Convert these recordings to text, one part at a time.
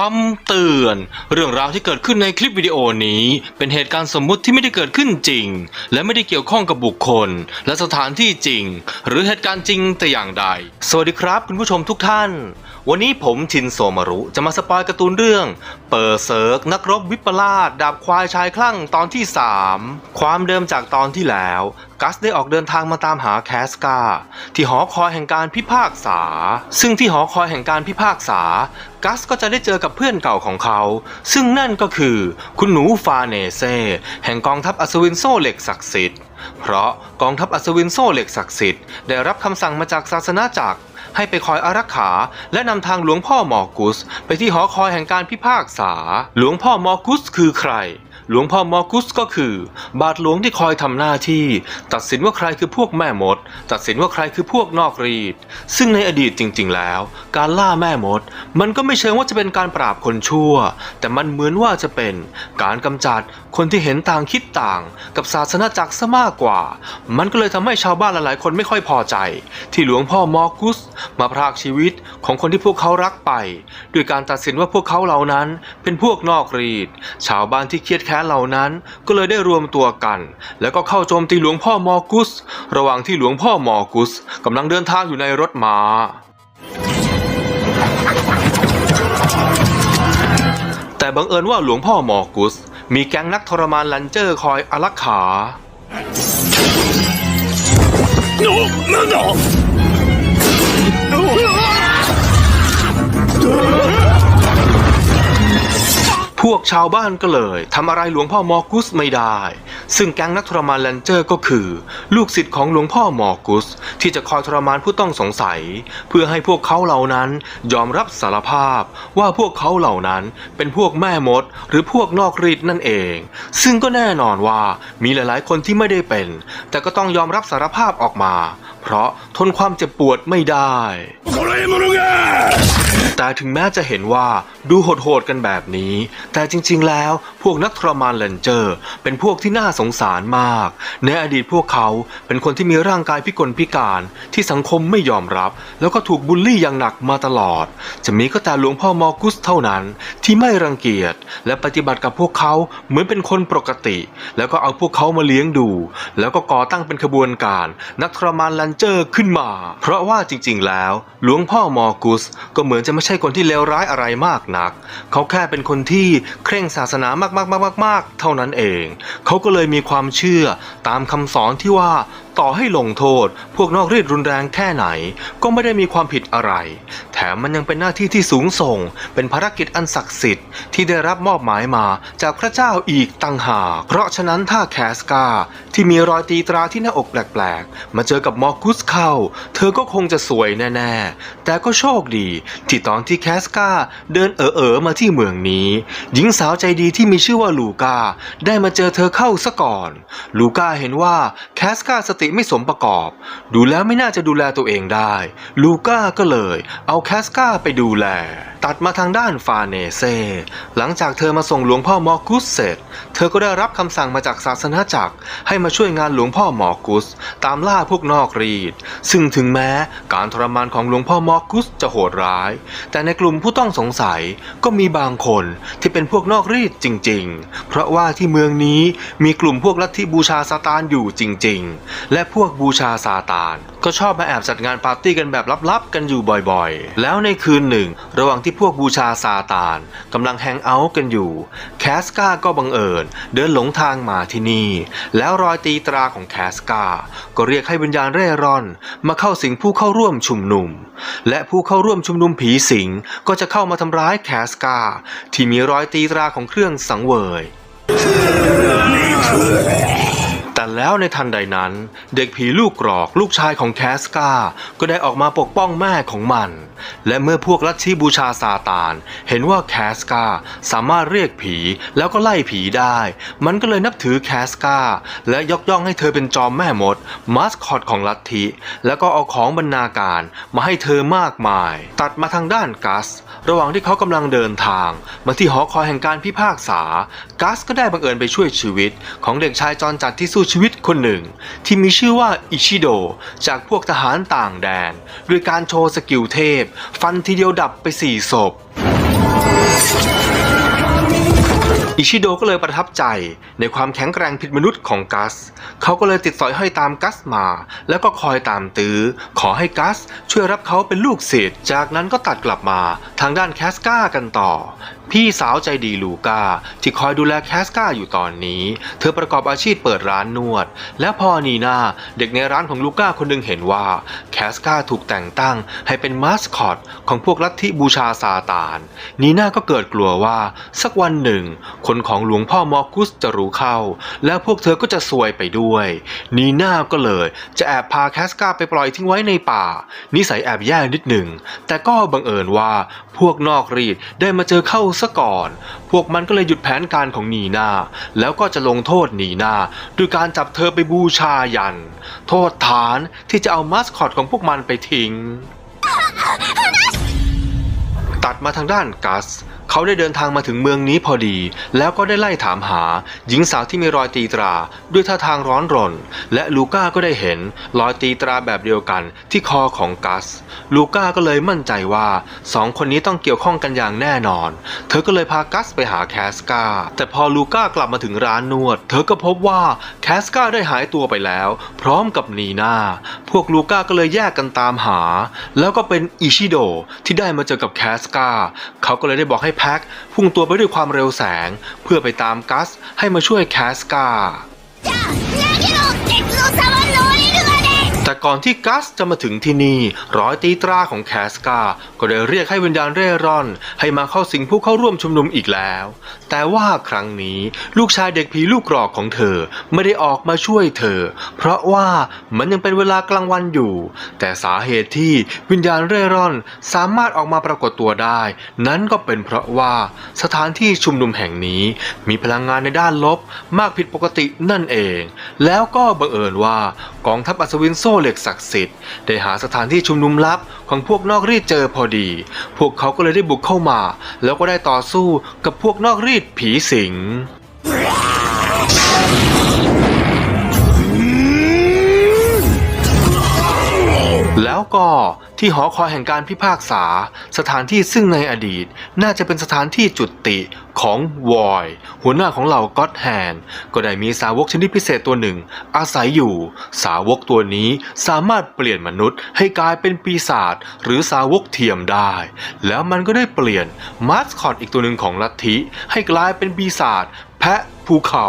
คำเตือน เรื่องราวที่เกิดขึ้นในคลิปวิดีโอนี้ เป็นเหตุการณ์สมมุติที่ไม่ได้เกิดขึ้นจริง และไม่ได้เกี่ยวข้องกับบุคคล และสถานที่จริง หรือเหตุการณ์จริงแต่อย่างใด สวัสดีครับคุณผู้ชมทุกท่าน วันนี้ผมชินโซมารุจะมาสปอยการ์ตูนเรื่อง เปิดเซิร์กนักรบวิปลาสดาบควายชายคลั่งตอนที่ 3 ความเดิมจากตอนที่แล้ว กัสได้ออกเดินทางมาตามหาแคสกาที่หอคอยแห่งการพิพากษา ซึ่งที่หอคอยแห่งการพิพากษา กัสก็จะได้เจอกับเพื่อนเก่าของเขา ซึ่งนั่นก็คือคุณหนูฟาเนเซแห่งกองทัพอัศวินโซเหล็กศักดิ์สิทธิ์ เพราะกองทัพอัศวินโซเหล็กศักดิ์สิทธิ์ได้รับคำสั่งมาจากศาสนาจักรให้ไปคอยอารักขาและนำทางหลวงพ่อมอร์กุส ไปที่หอคอยแห่งการพิพากษา หลวงพ่อมอร์กุสคือใคร หลวงพ่อมอร์กุสก็คือ บาทหลวงที่คอยทำหน้าที่ ตัดสินว่าใครคือพวกแม่มด ตัดสินว่าใครคือพวกนอกรีด ซึ่งในอดีตจริง ๆ แล้ว การล่าแม่มด มันก็ไม่เชิงว่าจะเป็นการปราบคนชั่ว แต่มันเหมือนว่าจะเป็นการกำจัดคนที่เห็นต่างคิดต่าง กับศาสนาจักรซะมากกว่า มันก็เลยทำให้ชาวบ้านหลายๆ คนไม่ค่อยพอใจ ที่หลวงพ่อมอร์กุส มาพรากชีวิตของคนที่พวกเขารักไป ด้วยการตัดสินว่าพวกเขาเหล่านั้น เป็นพวกนอกรีด ชาวบ้านที่เครียดแค้นเหล่านั้นก็เลยได้รวมตัวกัน แล้วก็เข้าโจมตีหลวงพ่อมอร์กุส ระหว่างที่หลวงพ่อมอร์กุสกำลังเดินทางอยู่ในรถม้าแต่บังเอิญว่าหลวงพ่อมอร์กุส มีแก๊งนักทรมานลันเจอร์คอยอารักขา พวกชาวบ้านก็เลยทำอะไรหลวงพ่อมอร์กุสไม่ได้ ซึ่งแก๊งนักทรมานแลนเจอร์ก็คือ ลูกศิษย์ของหลวงพ่อมอร์กุส ที่จะคอยทรมานผู้ต้องสงสัย เพื่อให้พวกเขาเหล่านั้นยอมรับสารภาพว่าพวกเขาเหล่านั้นเป็นพวกแม่มด หรือพวกนอกรีดนั่นเอง ซึ่งก็แน่นอนว่ามีหลายๆ คนที่ไม่ได้เป็น แต่ก็ต้องยอมรับสารภาพออกมา เพราะทนความเจ็บปวดไม่ได้ แต่ถึงแม้จะเห็นว่าดูโหดๆกันแบบนี้ แต่จริงๆแล้วพวกนักทรมานเลนเจอร์ เป็นพวกที่น่าสงสารมาก ในอดีตพวกเขาเป็นคนที่มีร่างกายพิกลพิการที่สังคมไม่ยอมรับ แล้วก็ถูกบูลลี่อย่างหนักมาตลอด จะมีก็แต่หลวงพ่อมอร์กุสเท่านั้น ที่ไม่รังเกียจ และปฏิบัติกับพวกเขาเหมือนเป็นคนปกติ แล้วก็เอาพวกเขามาเลี้ยงดู แล้วก็ก่อตั้งเป็นขบวนการ นักทรมานเลนเจอร์ขึ้นมา เพราะว่าจริง ๆ แล้วหลวงพ่อมอร์กุสก็เหมือนจะไม่ใช่คนที่เลวร้ายอะไรมากนัก เขาแค่เป็นคนที่เคร่งศาสนามากๆๆๆๆเท่านั้นเอง เขาก็เลยมีความเชื่อตามคำสอนที่ว่าต่อให้ลงโทษ พวกนอกรีดรุนแรงแค่ไหน ก็ไม่ได้มีความผิดอะไร แถมมันยังเป็นหน้าที่ที่สูงส่ง เป็นภารกิจอันศักดิ์สิทธิ์ที่ได้รับมอบหมายมาจากพระเจ้าอีกตั้งหาก เพราะฉะนั้นถ้าแคสกาที่มีรอยตีตราที่หน้าอกแปลกๆ มาเจอกับมอร์กุสเข้า เธอก็คงจะสวยแน่ๆ แต่ก็โชคดี ที่ตอนที่แคสกาเดินเอ๋อๆมาที่เมืองนี้ หญิงสาวใจดีที่มีชื่อว่าลูกาได้มาเจอเธอเข้าซะก่อน ลูกาเห็นว่าแคสกาสติไม่สมประกอบ ดูแล้วไม่น่าจะดูแลตัวเองได้ ลูก้าก็เลย เอาแคสกาไปดูแล ตัดมาทางด้านฟาเนเซ หลังจากเธอมาส่งหลวงพ่อมอร์กุสเสร็จ เธอก็ได้รับคำสั่งมาจากศาสนาจักร ให้มาช่วยงานหลวงพ่อมอร์กุส ตามล่าพวกนอกรีด ซึ่งถึงแม้การทรมานของหลวงพ่อมอร์กุสจะโหดร้าย แต่ในกลุ่มผู้ต้องสงสัยก็มีบางคนที่เป็นพวกนอกรีดจริง ๆ เพราะว่าที่เมืองนี้มีกลุ่มพวกลัทธิบูชาซาตานอยู่จริง ๆ และพวกบูชาซาตาน ก็ชอบมาแอบจัดงานปาร์ตี้กันแบบลับๆ กันอยู่บ่อยๆ แล้วในคืนหนึ่ง ระหว่างที่พวกบูชาซาตานกำลังแฮงเอาท์กันอยู่ แคสกาก็บังเอิญเดินหลงทางมาที่นี่ แล้วรอยตีตราของแคสกา ก็เรียกให้วิญญาณเร่ร่อน มาเข้าสิงผู้เข้าร่วมชุมนุม และผู้เข้าร่วมชุมนุมผีสิงก็จะเข้ามาทำร้ายแคสกา ที่มีรอยตีตราของเครื่องสังเวย แต่แล้วในทันใดนั้น เด็กผีลูกกรอกลูกชายของแคสกาก็ได้ออกมาปกป้องแม่ของมัน และเมื่อพวกลัทธิบูชาซาตาน เห็นว่าแคสกาสามารถเรียกผีแล้วก็ไล่ผีได้ มันก็เลยนับถือแคสกาและยกย่องให้เธอเป็นจอมแม่มดมาสคอตของลัทธิ แล้วก็เอาของบรรณาการมาให้เธอมากมาย ตัดมาทางด้านกัส ระหว่างที่เขากำลังเดินทาง มาที่หอคอยแห่งการพิพากษา กัสก็ได้บังเอิญไปช่วยชีวิต ของเด็กชายจรจัดที่สู้ชีวิตคนหนึ่ง ที่มีชื่อว่าอิชิโดจากพวกทหารต่างแดนด้วยการโชว์สกิลเทพฟันทีเดียวดับไปสี่ศพ อิชิโดก็เลยประทับใจในความแข็งแกร่งผิดมนุษย์ของกัส เขาก็เลยติดสอยห้อยตามกัสมา แล้วก็คอยตามตื้อ ขอให้กัสช่วยรับเขาเป็นลูกศิษย์ จากนั้นก็ตัดกลับมาทางด้านแคสกากันต่อ พี่สาวใจดีลูกาที่คอยดูแลแคสกาอยู่ตอนนี้ เธอประกอบอาชีพเปิดร้านนวด และพอนีนาเด็กในร้านของลูก้าคนหนึงเห็นว่าแคสกาถูกแต่งตั้งให้เป็นมาสคอตของพวกลัทธิบูชาซาตาน นีนาก็เกิดกลัวว่าสักวันหนึ่ง คนของหลวงพ่อมอร์กุสจะรู้เข้า แล้วพวกเธอก็จะซวยไปด้วย นีนาก็เลยจะแอบพาแคสกาไปปล่อยทิ้งไว้ในป่า นิสัยแอบแย่นิดหนึ่งแต่ก็บังเอิญว่าพวกนอกรีดได้มาเจอเข้าซะก่อน พวกมันก็เลยหยุดแผนการของนีนาแล้วก็จะลงโทษนีนาด้วยการจับเธอไปบูชายัน โทษฐานที่จะเอามาสคอตของพวกมันไปทิ้งตัดมาทางด้านกัส เขาได้เดินทางมาถึงเมืองนี้พอดี แล้วก็ได้ไล่ถามหา หญิงสาวที่มีรอยตีตรา ด้วยท่าทางร้อนรน และลูก้าก็ได้เห็นรอยตีตราแบบเดียวกันที่คอของกัส ลูก้าก็เลยมั่นใจว่าสองคนนี้ต้องเกี่ยวข้องกันอย่างแน่นอน เธอก็เลยพากัสไปหาแคสกาแต่พอลูก้ากลับมาถึงร้านนวด เธอก็พบว่าแคสกาได้หายตัวไปแล้ว พร้อมกับนีนาพวกลูก้าก็เลยแยกกันตามหา แล้วก็เป็นอิชิโดที่ได้มาเจอกับแคสกาเขาก็เลยได้บอกให้แพ็คพุ่งตัวไปด้วยความเร็วแสง เพื่อไปตามกัสให้มาช่วยแคสกา แต่ก่อนที่กัสจะมาถึงที่นี่ ร้อยตีตราของแคสกา ก็ได้เรียกให้วิญญาณเร่ร่อน ให้มาเข้าสิงผู้เข้าร่วมชุมนุมอีกแล้ว แต่ว่าครั้งนี้ลูกชายเด็กผีลูกกรอกของเธอไม่ได้ออกมาช่วยเธอ เพราะว่ามันยังเป็นเวลากลางวันอยู่ แต่สาเหตุที่วิญญาณเร่ร่อนสามารถออกมาปรากฏตัวได้ นั้นก็เป็นเพราะว่าสถานที่ชุมนุมแห่งนี้ มีพลังงานในด้านลบมากผิดปกตินั่นเอง แล้วก็บังเอิญว่ากองทัพอัศวินโซ่เหล็กศักดิ์สิทธิ์ได้หาสถานที่ชุมนุมลับของพวกนอกรีดเจอพอดี พวกเขาก็เลยได้บุกเข้ามา แล้วก็ได้ต่อสู้กับพวกนอกรีดผีสิง แล้วก็ที่หอคอยแห่งการพิพากษา สถานที่ซึ่งในอดีต น่าจะเป็นสถานที่จุดติของวอยหัวหน้าของเหล่าก็อดแฮนก็ได้มีสาวกชนิดพิเศษตัวหนึ่ง อาศัยอยู่ สาวกตัวนี้สามารถเปลี่ยนมนุษย์ให้กลายเป็นปีศาจหรือสาวกเทียมได้ แล้วมันก็ได้เปลี่ยนมาสคอตอีกตัวหนึ่งของลัทธิให้กลายเป็นปีศาจแพะภูเขา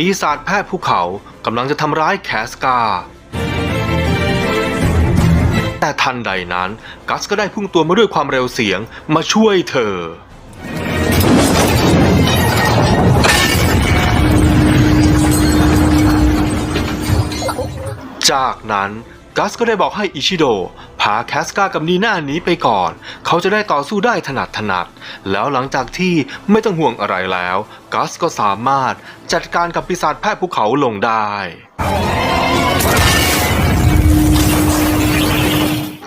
ปีศาจแพทย์ภูเขากำลังจะทำร้ายแคสกา แต่ทันใดนั้น กัสก็ได้พุ่งตัวมาด้วยความเร็วเสียงมาช่วยเธอ จากนั้นกัสก็ได้บอกให้อิชิโด พาแคสกากับนีน่าหนีไปก่อน เขาจะได้ต่อสู้ได้ถนัดถนัด แล้วหลังจากที่ไม่ต้องห่วงอะไรแล้ว กัสก็สามารถจัดการกับปีศาจแพทย์ภูเขาลงได้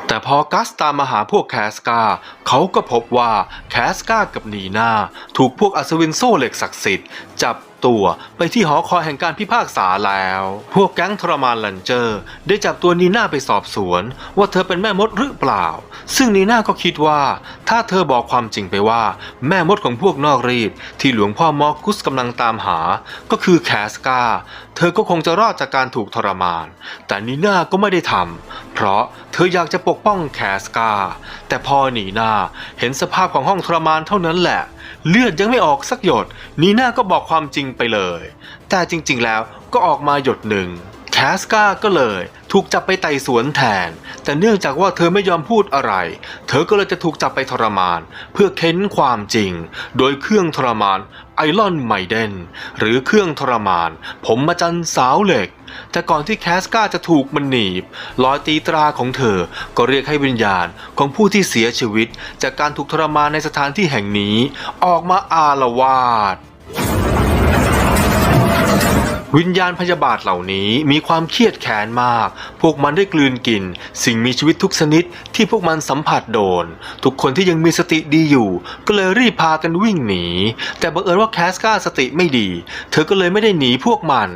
แต่พอกัสตามมาหาพวกแคสกา เขาก็พบว่าแคสกากับนีนาถูกพวกอัศวินโซ่เหล็กศักดิ์สิทธิ์จับ ตัวไปที่หอคอยแห่งการพิพากษาแล้ว พวกแก๊งทรมานลันเจอร์ ได้จับตัวนีน่าไปสอบสวน ว่าเธอเป็นแม่มดหรือเปล่า ซึ่งนีน่าก็คิดว่า ถ้าเธอบอกความจริงไปว่า แม่มดของพวกนอกรีดที่หลวงพ่อมอร์กุสกำลังตามหา ก็คือแคสกาเธอก็คงจะรอดจากการถูกทรมาน แต่นีน่าก็ไม่ได้ทำเพราะเธออยากจะปกป้องแคสกาแต่พอนีน่าเห็นสภาพของห้องทรมานเท่านั้นแหละ เลือดยังไม่ออกสักหยด นีน่าก็บอกความจริงไปเลย แต่จริงๆแล้วก็ออกมาหยดหนึ่งแคสกาก็เลย ถูกจับไปไต่สวนแทน แต่เนื่องจากว่าเธอไม่ยอมพูดอะไร เธอก็เลยจะถูกจับไปทรมาน เพื่อเค้นความจริง โดยเครื่องทรมาน ไอรอนไมเดนหรือเครื่องทรมาน ผมมาจันสาวเหล็ก แต่ก่อนที่แคสกาจะถูกมันหนีบรอยตีตราของเธอ ก็เรียกให้วิญญาณของผู้ที่เสียชีวิต จากการถูกทรมานในสถานที่แห่งนี้ ออกมาอาละวาด วิญญาณพยาบาทเหล่านี้มีความเครียดแค้นมาก พวกมันได้กลืนกิน สิ่งมีชีวิตทุกชนิดที่พวกมันสัมผัสโดน ทุกคนที่ยังมีสติดีอยู่ ก็เลยรีบพากันวิ่งหนี แต่บังเอิญว่าแคสกาสติไม่ดี เธอก็เลยไม่ได้หนีพวกมัน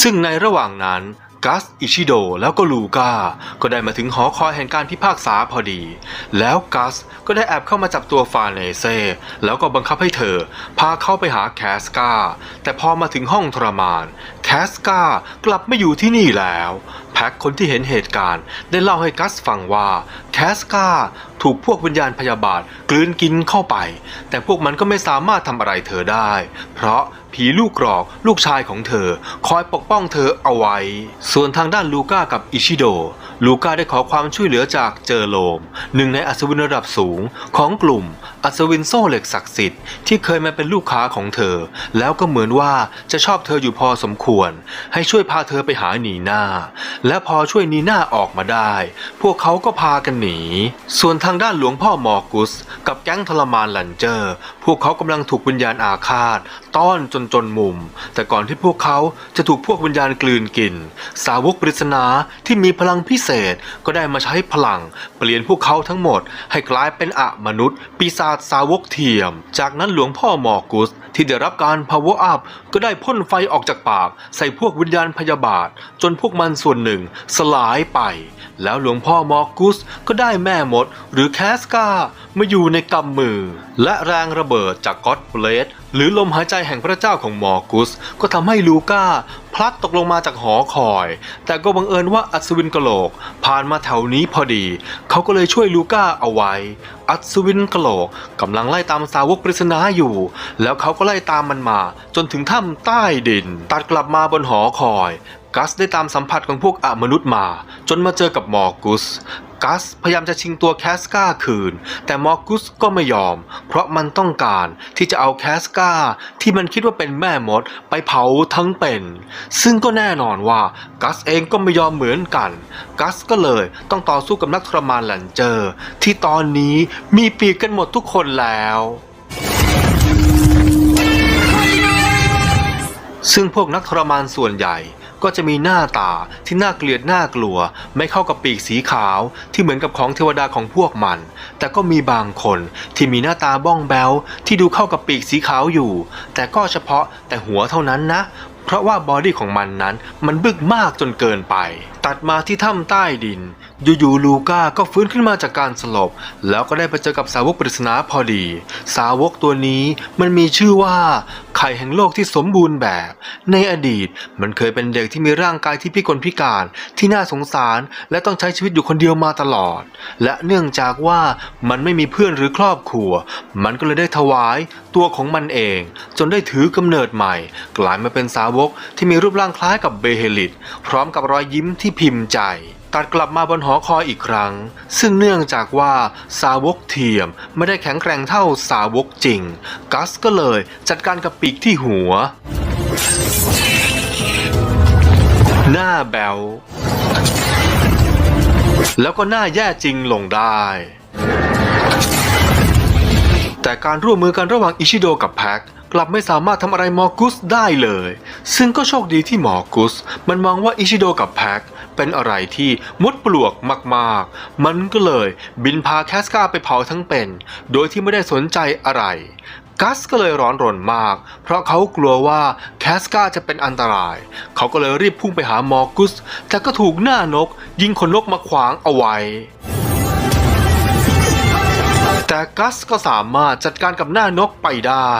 ซึ่งในระหว่างนั้น กัส อิชิโด แล้วก็ลูก้าก็ได้มาถึงหอคอยแห่งการพิพากษาพอดี แล้วกัสก็ได้แอบเข้ามาจับตัวฟานเนเซ่แล้วก็บังคับให้เธอ พาเข้าไปหาแคสกาแต่พอมาถึงห้องทรมาน แคสกากลับไม่อยู่ที่นี่แล้ว แพ็คคนที่เห็นเหตุการณ์ ได้เล่าให้กัสฟังว่าแคสกาถูกพวกวิญญาณพยาบาทกลืนกินเข้าไป แต่พวกมันก็ไม่สามารถทำอะไรเธอได้ เพราะผีลูกกรอกลูกชายของเธอ คอยปกป้องเธอเอาไว้ ส่วนทางด้านลูก้ากับอิชิโด ลูก้าได้ขอความช่วยเหลือจากเจอโลม หนึ่งในอัศวินระดับสูงของกลุ่มอัศวินโซ่เหล็กศักดิ์สิทธิ์ที่เคยมาเป็นลูกค้าของเธอ แล้วก็เหมือนว่าจะชอบเธออยู่พอสมควร ให้ช่วยพาเธอไปหานีนาและพอช่วยนีนาออกมาได้ พวกเขาก็พากันหนี ส่วนทางด้านหลวงพ่อมอร์กุส กับแก๊งทรมานลันเจอร์พวกเขากำลังถูกวิญญาณอาฆาต ต้อนจนจนมุม แต่ก่อนที่พวกเขาจะถูกพวกวิญญาณกลืนกิน สาวกปริศนาที่มีพลังพิเศษก็ได้มาใช้พลัง เปลี่ยนพวกเขาทั้งหมด ให้กลายเป็นอะมนุษย์ ปีศาจสาวกเทียม จากนั้นหลวงพ่อมอร์กุสที่ได้รับการ power up ก็ได้พ่นไฟออกจากปาก ใส่พวกวิญญาณพยาบาท จนพวกมันส่วนหนึ่งสลายไป แล้วหลวงพ่อมอร์กุสก็ได้แม่มดหรือแคสกามาอยู่ในกำมือ และแรงระเบิดจากก็อดเบลดหรือลมหายใจแห่งพระเจ้าของมอร์กุส ก็ทำให้ลูก้าพลัดตกลงมาจากหอคอย แต่ก็บังเอิญว่าอัศวินกะโหลก ผ่านมาแถวนี้พอดี เขาก็เลยช่วยลูก้าเอาไว้ อัศวินกะโหลกกำลังไล่ตามสาวกปริศนาอยู่ แล้วเขาก็ไล่ตามมันมา จนถึงถ้ำใต้ดิน ตัดกลับมาบนหอคอย กัสได้ตามสัมผัสของพวกอมนุษย์มา จนมาเจอกับมอร์กุส กัสพยายามจะชิงตัวแคสกาคืน แต่มอร์กุสก็ไม่ยอม เพราะมันต้องการที่จะเอาแคสกาที่มันคิดว่าเป็นแม่มดไปเผาทั้งเป็น ซึ่งก็แน่นอนว่ากัสเองก็ไม่ยอมเหมือนกัน กัสก็เลยต้องต่อสู้กับนักทรมานแลนเจอ ที่ตอนนี้มีปีกกันหมดทุกคนแล้วซึ่งพวกนักทรมานส่วนใหญ่ ก็จะมีหน้าตาที่น่าเกลียดน่ากลัว ไม่เข้ากับปีกสีขาวที่เหมือนกับของเทวดาของพวกมัน แต่ก็มีบางคนที่มีหน้าตาบ้องแบวที่ดูเข้ากับปีกสีขาวอยู่ แต่ก็เฉพาะแต่หัวเท่านั้นนะ เพราะว่าบอดี้ของมันนั้นมันบึกมากจนเกินไปตัดมาที่ถ้ำใต้ดิน อยู่ๆลูก้าก็ฟื้นขึ้นมาจากการสลบ แล้วก็ได้ไปเจอกับสาวกปริศนาพอดี สาวกตัวนี้มันมีชื่อว่า ไข่แห่งโลกที่สมบูรณ์แบบ ในอดีตมันเคยเป็นเด็กที่มีร่างกายที่พิกลพิการที่น่าสงสาร และต้องใช้ชีวิตอยู่คนเดียวมาตลอด และเนื่องจากว่ามันไม่มีเพื่อนหรือครอบครัว มันก็เลยได้ถวายตัวของมันเอง จนได้ถือกำเนิดใหม่ กลายมาเป็นสาวกที่มีรูปร่างคล้ายกับเบเฮลิต พร้อมกับรอยยิ้มที่พิมพ์ใจ ตัดกลับมาบนหอคอยอีกครั้ง ซึ่งเนื่องจากว่าสาวกเทียมไม่ได้แข็งแกร่งเท่าสาวกจริง กัสก็เลยจัดการกับปีกที่หัว หน้าแบวแล้วก็หน้าแย่จริงลงได้ แต่การร่วมมือกันระหว่างอิชิโดกับแพ็ก กลับไม่สามารถทำอะไรมอร์กุสได้เลย ซึ่งก็โชคดีที่มอร์กุส มันมองว่าอิชิโดกับแพ็กเป็นอะไรที่มุดปลวกมากๆ มันก็เลยบินพาแคสกาไปเผาทั้งเป็น โดยที่ไม่ได้สนใจอะไรกัสก็เลยร้อนรนมาก เพราะเขากลัวว่าแคสกาจะเป็นอันตราย เขาก็เลยรีบพุ่งไปหามอร์กุส แต่ก็ถูกหน้านกยิงขนนกมาขวางเอาไว้ แต่กัสก็สามารถจัดการกับหน้านกไปได้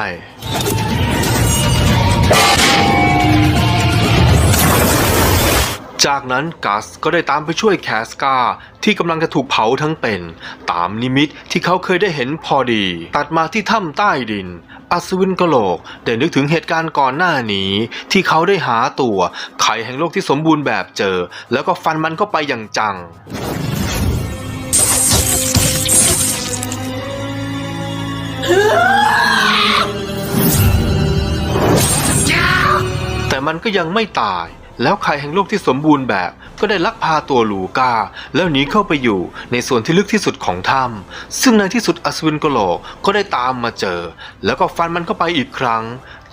จากนั้นกัสก็ได้ตามไปช่วยแคสกาที่กำลังจะถูกเผาทั้งเป็น ตามนิมิตที่เขาเคยได้เห็นพอดี ตัดมาที่ถ้ำใต้ดิน อัศวินกะโหลกได้นึกถึงเหตุการณ์ก่อนหน้านี้ ที่เขาได้หาตัว ไข่แห่งโลกที่สมบูรณ์แบบเจอ แล้วก็ฟันมันเข้าไปอย่างจัง แต่มันก็ยังไม่ตาย แล้วไข่แห่งโลกที่สมบูรณ์แบบ ก็ได้ลักพาตัวลูกา แล้วหนีเข้าไปอยู่ในส่วนที่ลึกที่สุดของถ้ำซึ่งในที่สุดอัศวินกโลกก็ได้ตามมาเจอ แล้วก็ฟันมันเข้าไปอีกครั้ง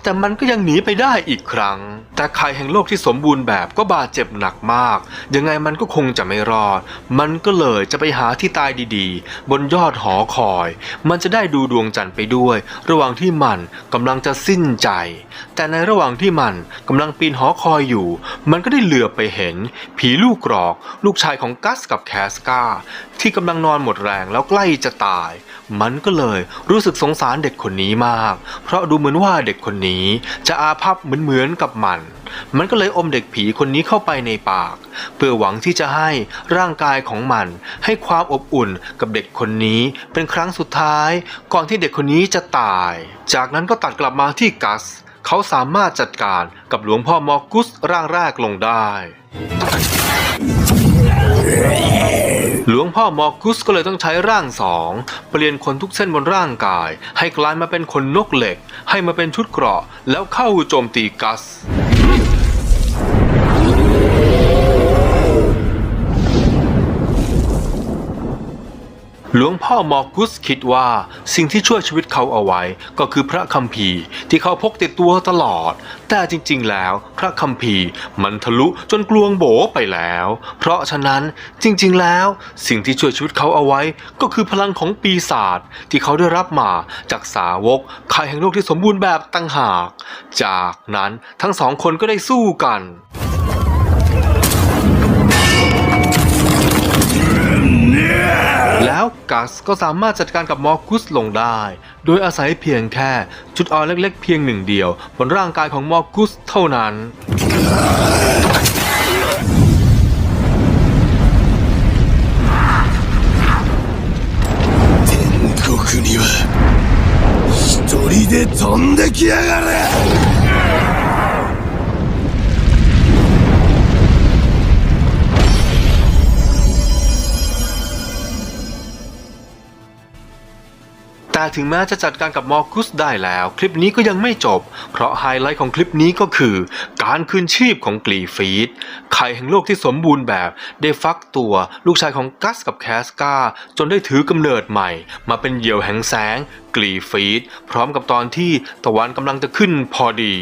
แต่มันก็ยังหนีไปได้อีกครั้ง แต่ไข่แห่งโลกที่สมบูรณ์แบบก็บาดเจ็บหนักมาก ยังไงมันก็คงจะไม่รอด มันก็เลยจะไปหาที่ตายดีๆ บนยอดหอคอย มันจะได้ดูดวงจันทร์ไปด้วย ระหว่างที่มันกำลังจะสิ้นใจ แต่ในระหว่างที่มันกำลังปีนหอคอยอยู่ มันก็ได้เหลือไปเห็น ผีลูกกรอก ลูกชายของกัสกับแคสกาที่กำลังนอนหมดแรงแล้วใกล้จะตาย มันก็เลยรู้สึกสงสารเด็กคนนี้มาก เพราะดูเหมือนว่าเด็กคนนี้จะอาภัพเหมือนๆกับมัน มันก็เลยอมเด็กผีคนนี้เข้าไปในปาก เพื่อหวังที่จะให้ร่างกายของมัน ให้ความอบอุ่นกับเด็กคนนี้เป็นครั้งสุดท้าย ก่อนที่เด็กคนนี้จะตาย จากนั้นก็ตัดกลับมาที่กัส เขาสามารถจัดการกับหลวงพ่อมอร์กุสร่างแรกลงได้ หลวงพ่อมอร์กุสก็เลยต้องใช้ร่างสองเปลี่ยนขนทุกเส้นบนร่างกาย ให้กลายมาเป็นขนนกเหล็ก ให้มาเป็นชุดเกราะ แล้วเข้าโจมตีกัส หลวงพ่อมอกุสคิดว่าสิ่งที่ช่วยชีวิตเขาเอาไว้ ก็คือพระคัมภีร์ที่เขาพกติดตัวตลอด แต่จริงๆ แล้วพระคัมภีร์มันทะลุจนกลวงโบไปแล้ว เพราะฉะนั้นจริงๆ แล้ว สิ่งที่ช่วยชีวิตเขาเอาไว้ ก็คือพลังของปีศาจที่เขาได้รับมาจากสาวกไข่แห่งโลกที่สมบูรณ์แบบตั้งหาก จากนั้นทั้งสองคนก็ได้สู้กัน แล้วกัสก็สามารถจัดการกับมอร์กุสลงได้ โดยอาศัยเพียงแค่จุดอ่อนเล็กๆ เพียงหนึ่งเดียวบนร่างกายของมอร์กุสเท่านั้น 国には一人で飛んできやがれ แต่ถึงแม้จะจัดการกับมอร์กุสได้แล้ว คลิปนี้ก็ยังไม่จบ เพราะไฮไลท์ของคลิปนี้ก็คือ การคืนชีพของกลีฟีดไข่แห่งโลกที่สมบูรณ์แบบได้ฟักตัวลูกชายของกัสกับแคสกาจนได้ถือกำเนิดใหม่ มาเป็นเหยี่ยวแห่งแสง กลีฟีดพร้อมกับตอนที่ตะวันกำลังจะขึ้นพอดี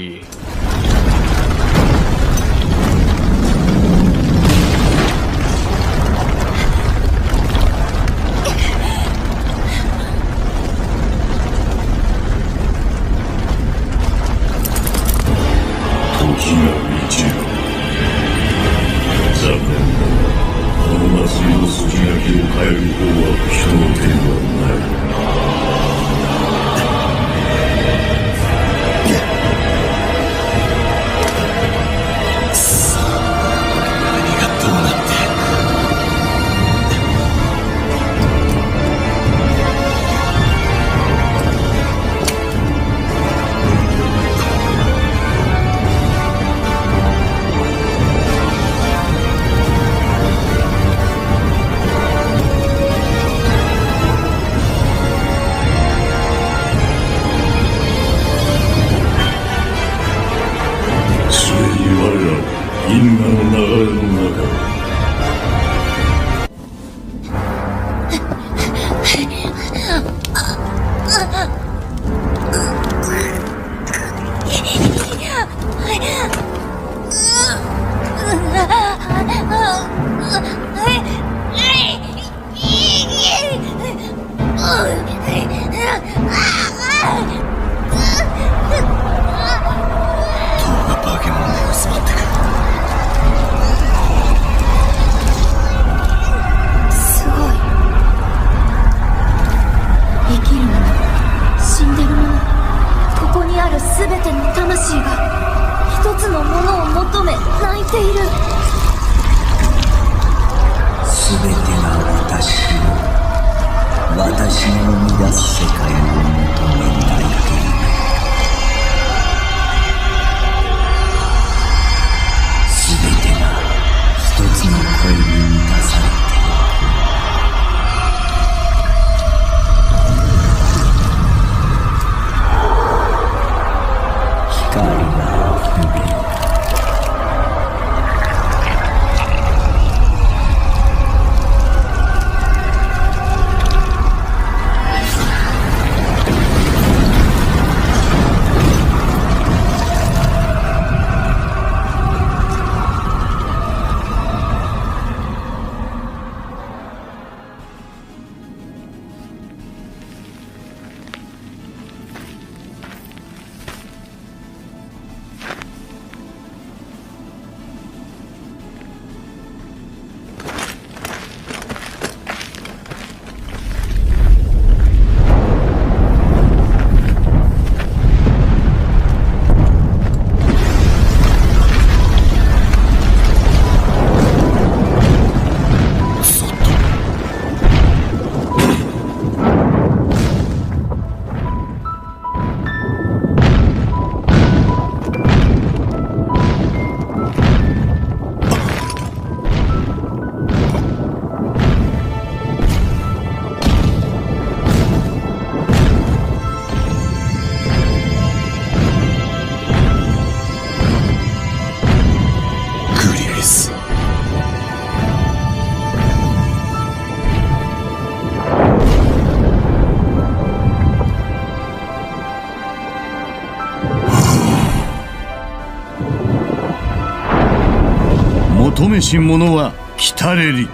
めし者は来たれり。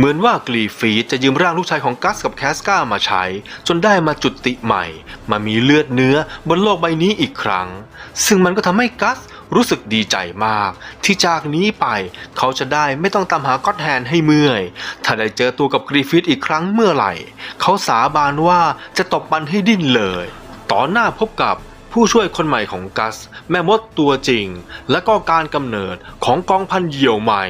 เหมือนว่ากรีฟีดจะยืมร่างลูกชายของกัสกับแคสก้ามาใช้ จนได้มาจุติใหม่ มามีเลือดเนื้อบนโลกใบนี้อีกครั้ง ซึ่งมันก็ทำให้กัสรู้สึกดีใจมาก ที่จากนี้ไปเขาจะได้ไม่ต้องตามหาก็อตแฮนให้เมื่อย ถ้าได้เจอตัวกับกรีฟีดอีกครั้งเมื่อไหร่ เขาสาบานว่าจะตบมันให้ดิ้นเลย ต่อหน้าพบกับผู้ช่วยคนใหม่ของกัส แม่มดตัวจริง และก็การกำเนิดของกองพันเหยี่ยวใหม่